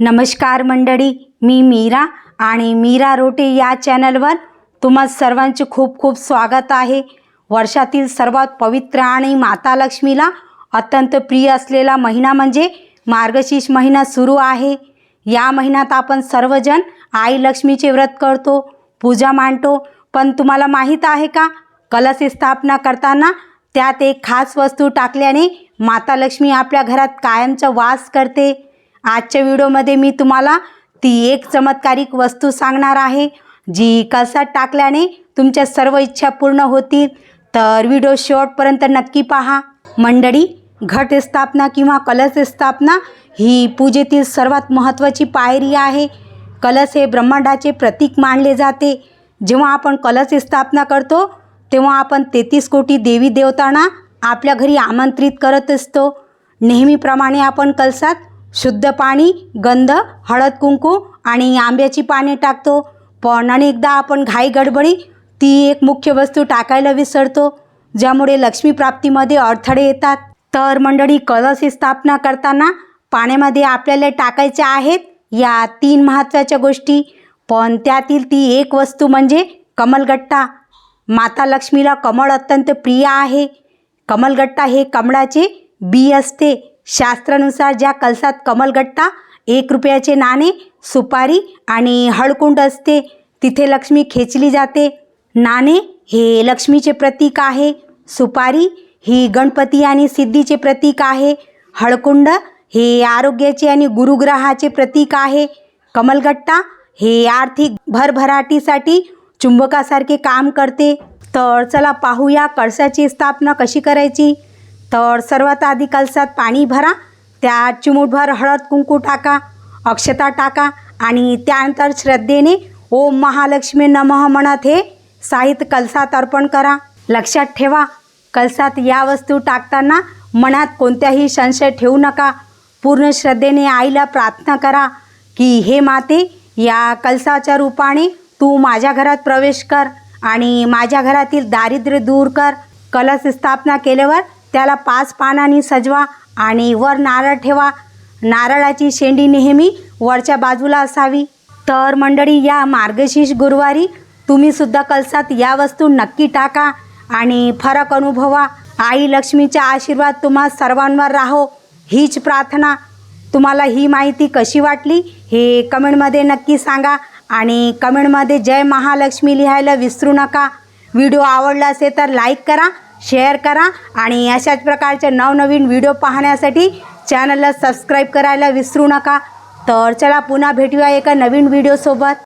नमस्कार मंडळी मी मीरा आणि मीरा रोटे या चॅनलवर तुम्हा सर्वांचे खूप खूप स्वागत आहे. वर्षातील सर्वात पवित्र आणि माता लक्ष्मीला अत्यंत प्रिय असलेला महिना म्हणजे मार्गशीर्ष महिना सुरू आहे. या महिन्यात आपण सर्वजण आई लक्ष्मीचे व्रत करतो पूजा मांडतो. पण तुम्हाला माहीत आहे का कलश स्थापना करताना त्यात एक खास वस्तू टाकल्याने माता लक्ष्मी आपल्या घरात कायमचा वास करते. आजच्या व्हिडिओमध्ये मी तुम्हाला ती एक चमत्कारिक वस्तू सांगणार आहे जी कळसात टाकल्याने तुमच्या सर्व इच्छा पूर्ण होतील. तर व्हिडिओ शेवटपर्यंत नक्की पहा. मंडळी घट स्थापना किंवा कलश स्थापना ही पूजेतील सर्वात महत्त्वाची पायरी आहे. कलश हे ब्रह्मांडाचे प्रतीक मानले जाते. जेव्हा आपण कलश स्थापना करतो तेव्हा आपण तेहतीस कोटी देवी देवतांना आपल्या घरी आमंत्रित करत असतो. नेहमीप्रमाणे आपण कलसात शुद्ध पाणी गंध हळद कुंकू आणि आंब्याची पाने टाकतो. पण अनेकदा आपण घाई गडबडी ती एक मुख्य वस्तू टाकायला विसरतो ज्यामुळे लक्ष्मीप्राप्तीमध्ये अडथळे येतात. तर मंडळी कलश स्थापना करताना पाण्यामध्ये आपल्याला टाकायच्या आहेत या तीन महत्त्वाच्या गोष्टी. पण त्यातील ती एक वस्तू म्हणजे कमलगट्टा. माता लक्ष्मीला कमळ अत्यंत प्रिय आहे. कमलगट्टा हे कमळाचे बी असते. शास्त्रानुसार ज्या कलसात कमलगट्टा एक रुपयाचे नाणे सुपारी आणि हळकुंड असते तिथे लक्ष्मी खेचली जाते. नाणे हे लक्ष्मीचे प्रतीक आहे सुपारी ही गणपती आणि सिद्धीचे प्रतीक आहे हळकुंड हे आरोग्याचे आणि गुरुग्रहाचे प्रतीक आहे कमलगट्टा हे आर्थिक भरभराटीसाठी चुंबकासारखे काम करते. तर चला पाहूया कळसाची स्थापना कशी करायची? तर सर्वात आधी कलसात पाणी भरा त्यात चिमूटभर हळद कुंकू टाका अक्षता टाका आणि त्यानंतर श्रद्धेने ओम महालक्ष्मी नमः म्हणत हे साहित्य कलसात अर्पण करा. लक्षात ठेवा कलसात या वस्तू टाकताना मनात कोणत्याही संशय ठेवू नका. पूर्ण श्रद्धेने आईला प्रार्थना करा की हे माते या कलसाच्या रूपाने तू माझ्या घरात प्रवेश कर आणि माझ्या घरातील दारिद्र्य दूर कर. कलश स्थापना केल्यावर त्याला पाच पानांनी सजवा आणि वर नारळ ठेवा. नारळाची शेंडी नेहमी वरच्या बाजूला असावी. तर मंडळी या मार्गशीर्ष गुरुवारी तुम्ही सुद्धा कलसात या वस्तू नक्की टाका आणि फरक अनुभवा. आई लक्ष्मीचा आशीर्वाद तुम्हा सर्वांवर राहो हीच प्रार्थना. तुम्हाला ही माहिती कशी वाटली हे कमेंटमध्ये नक्की सांगा आणि कमेंटमध्ये जय महालक्ष्मी लिहायला विसरू नका. व्हिडिओ आवडला असेल तर लाईक करा शेअर करा आणि अशाच प्रकारचे नवनवीन व्हिडिओ पाहण्यासाठी चॅनलला सबस्क्राईब करायला विसरू नका. तर चला पुन्हा भेटूया एका नवीन व्हिडिओसोबत.